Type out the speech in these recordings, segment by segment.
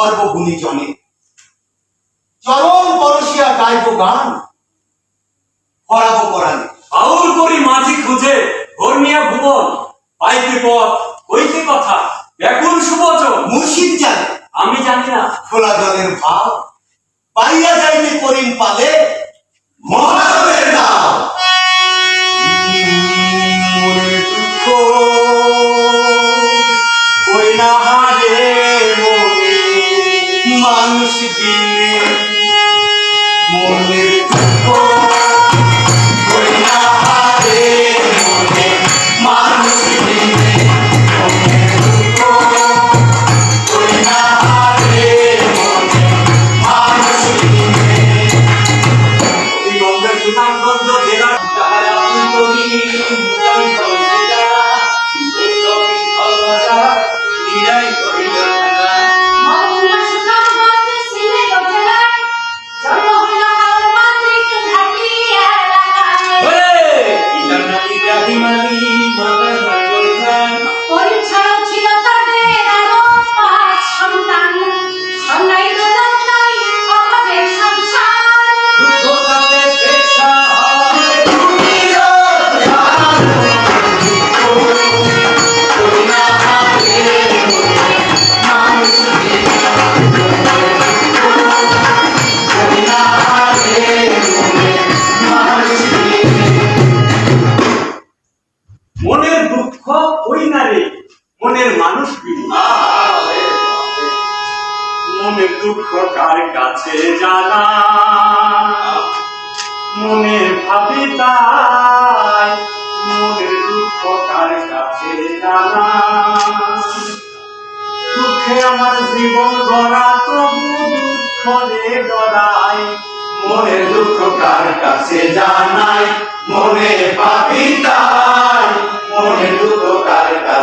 সর্বগুণী জনে চরণ পরশিয়া গাইব গান। করাব করানে আউল করি মাঝি খুঁজে ধর্মিয়া ভুবন। পাইতে পথ হইতে কথা। ব্যাকুল সুবচন মুর্শিদ জানে। আমি জানি না। খোলা জলের ভাব। পাইয়া যাইতে করিম পালে। মহাদেবের নাম। মনে দুঃখ। Ansibi.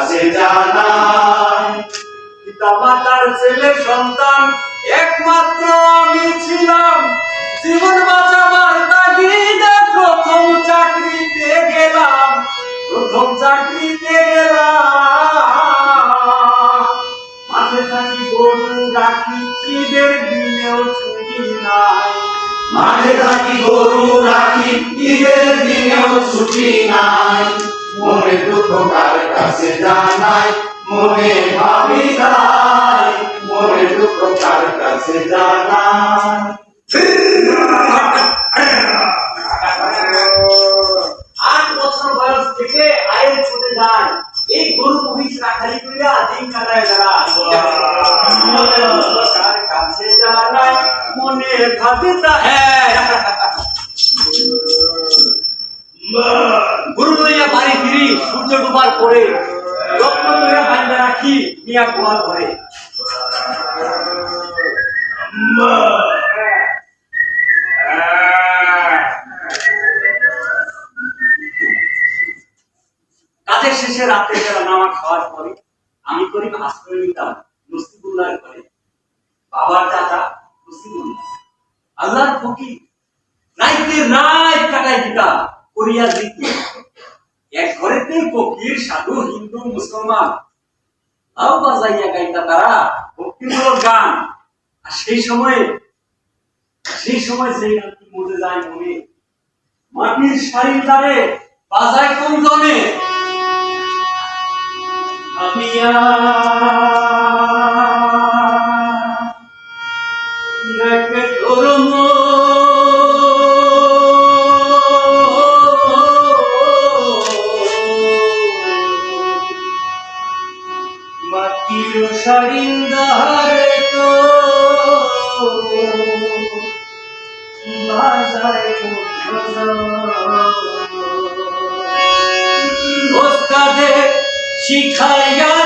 কাছে পিতা মাতার ছেলে সন্তান, একমাত্র আমি ছিলাম। জীবন বাঁচাবার তাগিদে প্রথম চাকরিতে গেলাম, প্রথম চাকরিতে গেলাম। মাঠে থাকি গরু রাখি, ঈদের দিনেও ছুটি নাই। মাঠে থাকি গরু রাখি, ঈদের দিনেও ছুটি নাই। মনে দুঃখ কার কাছে জানাই, মনে ভাবি তাই, মনে দুঃখ কার কাছে জানাই। আট বছর বয়স থেকে আয়ের ছুটে যায়। এই গরু মহিষ রাখালি কইরা দিন কাটায় যারা মিয়া গোয়াল ঘরে কাজের শেষে রাত্রে বেলা নামা খাওয়ার পরে আমি করি আশ্রয় নিতাম নসিবুল্লাহ ঘরে বাবার চাচা নসিবুল্লাহ আল্লাহর ফকির রাইতে রাত কাটাই দিতাম করিয়া দিত এক ঘরেতে ফকির সাধু হিন্দু মুসলমান তাও বাজাইয়া গাইতা তারা ভক্তিমূলক গান আর সেই সময়ে, সেই সময় সেই রাত্রি মরে যায় মনে। মাটির শাড়ির তারে বাজায় কোন জনে আমিয়া ওস্তাদে শিখাইয়া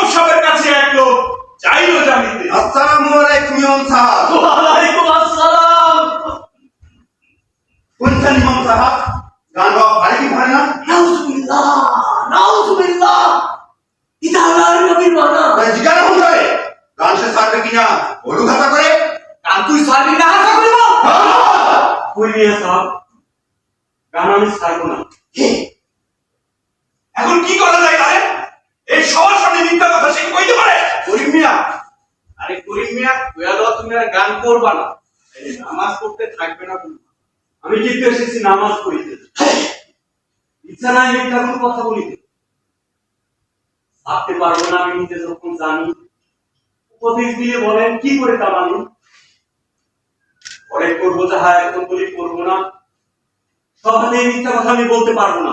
ইমাম সাহেবের কাছে এক লোক চাইল জানিতে। আসসালামু আলাইকুম ইমাম সাহেব। ওয়ালাইকুম আসসালাম। কোনছেন ইমাম সাহেব? গান ভালো কি না? নাউজুবিল্লাহ নাউজুবিল্লাহ। আল্লাহর নবীর বানা তাই জিজ্ঞাসা গান সে সারবে কিনা? ওলু খাতা করে। কান তুই সারবি না করিব। কইলিয়া সব গান আমি সারবো না। এখন কি করা যায় তারে এই সবার সামনে মিথ্যা কথা সে কইতে পারে? করিম মিয়া। আরে করিম মিয়া কইয়া দাও তুমি আর গান করবা না। নামাজ পড়তে থাকবে না তুমি আমি কিন্তু এসেছি নামাজ পড়িতে। ইচ্ছা নাই মিথ্যা কোনো কথা বলিতে। ভাবতে পারব না আমি নিজে যখন জানি। উপদেশ দিয়ে বলেন কি করে তা মানি? পরে করব যাহা এখন বলি করব না। সব মিথ্যা কথা আমি বলতে পারব না।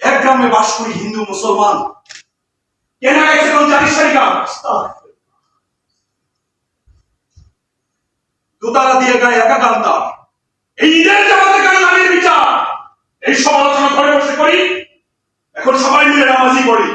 এক গ্রামে বাস করি হিন্দু, মুসলমান। কেনা গেছে জানিস গান? দোতলা দিয়ে জায়গায় একা কাঁদতাম এই ঈদের জামাতে কেন নারীর বিচার? এই সমালোচনা ঘরে বসে করি এখন সবাই মিলে নামাজি পড়ি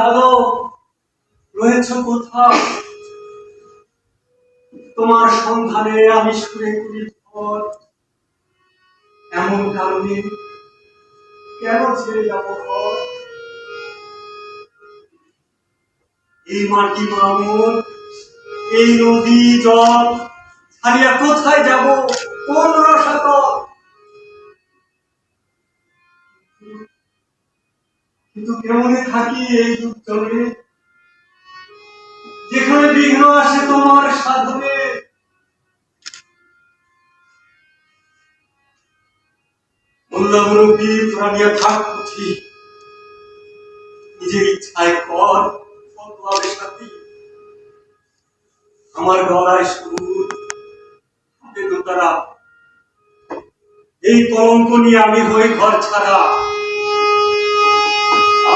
বলো রয়েছ কোথায় তোমার সন্ধানে আমি সুরে করি এমন কারণে কেন ছেড়ে যাব ঘর? এই মাটি মামুন, এই নদী জল, ছাড়িয়া কোথায় যাব? কোন রসাতল? কিন্তু কেমনে থাকি এই যুগ চলে যেখানে বিঘ্ন আসে তোমার সাধনে। তোরা নিয়ে থাক নিজের ইচ্ছায় কর আমার গলায় সুর দোতারা। এই কলঙ্ক নিয়ে আমি হই ঘর ছাড়া।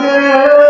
যে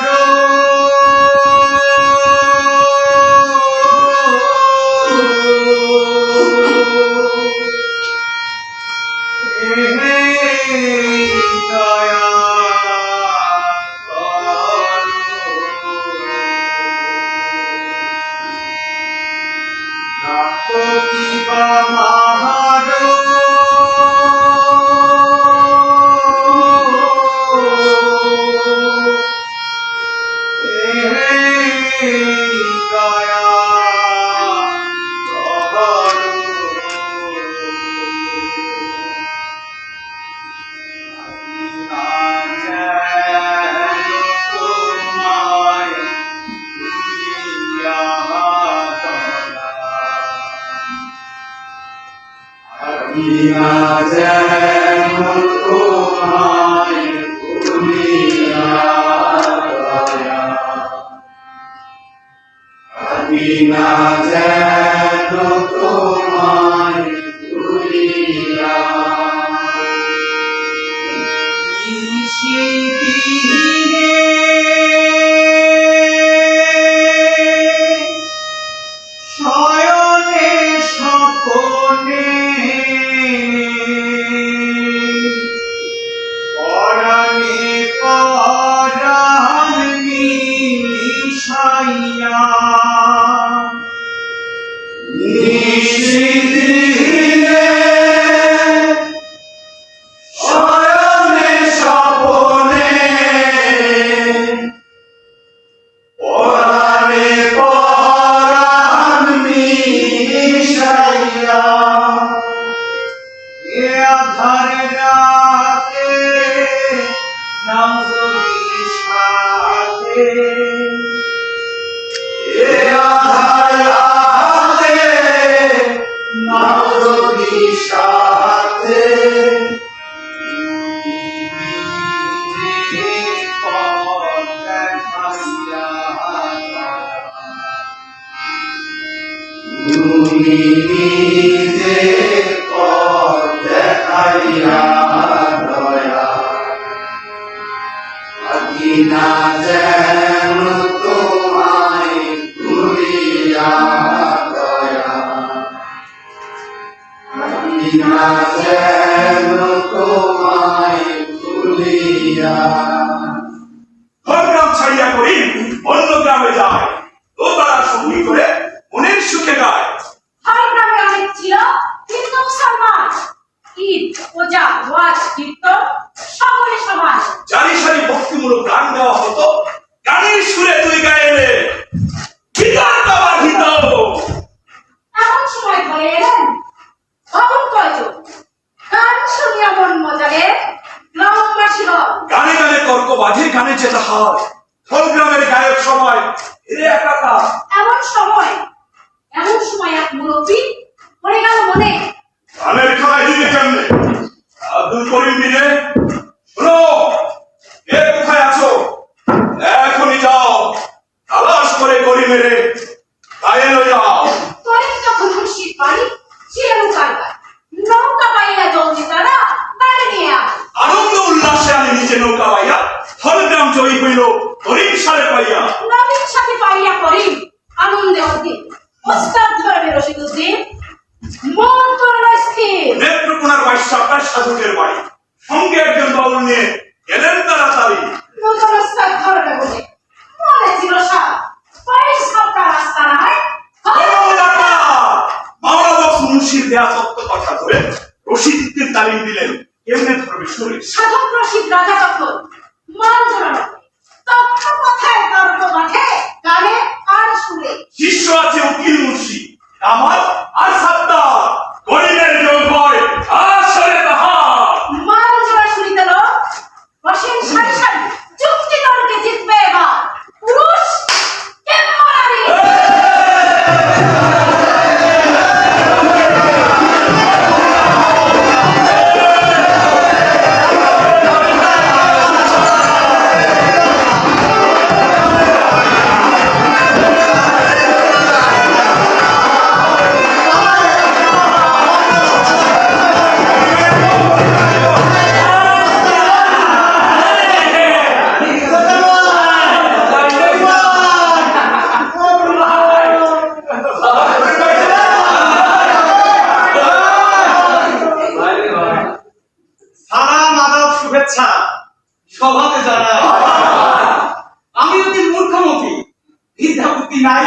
মুক্তি নাই।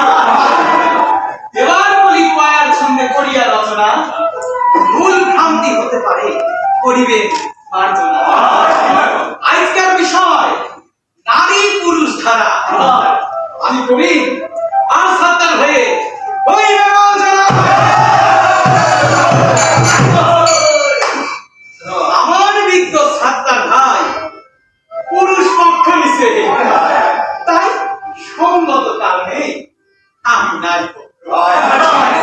এবার বলি কয়ার সঙ্গে করিয়া রচনা। ভুল ভ্রান্তি হতে পারে করিবে আজকের বিষয়, নারী পুরুষ ধারা। আমি কবি আর সাত্তার হয়ে ওই আমার বিজ্ঞ সাত্তার ভাই পুরুষ পক্ষ নিছে நாம் வினாடிப்போம்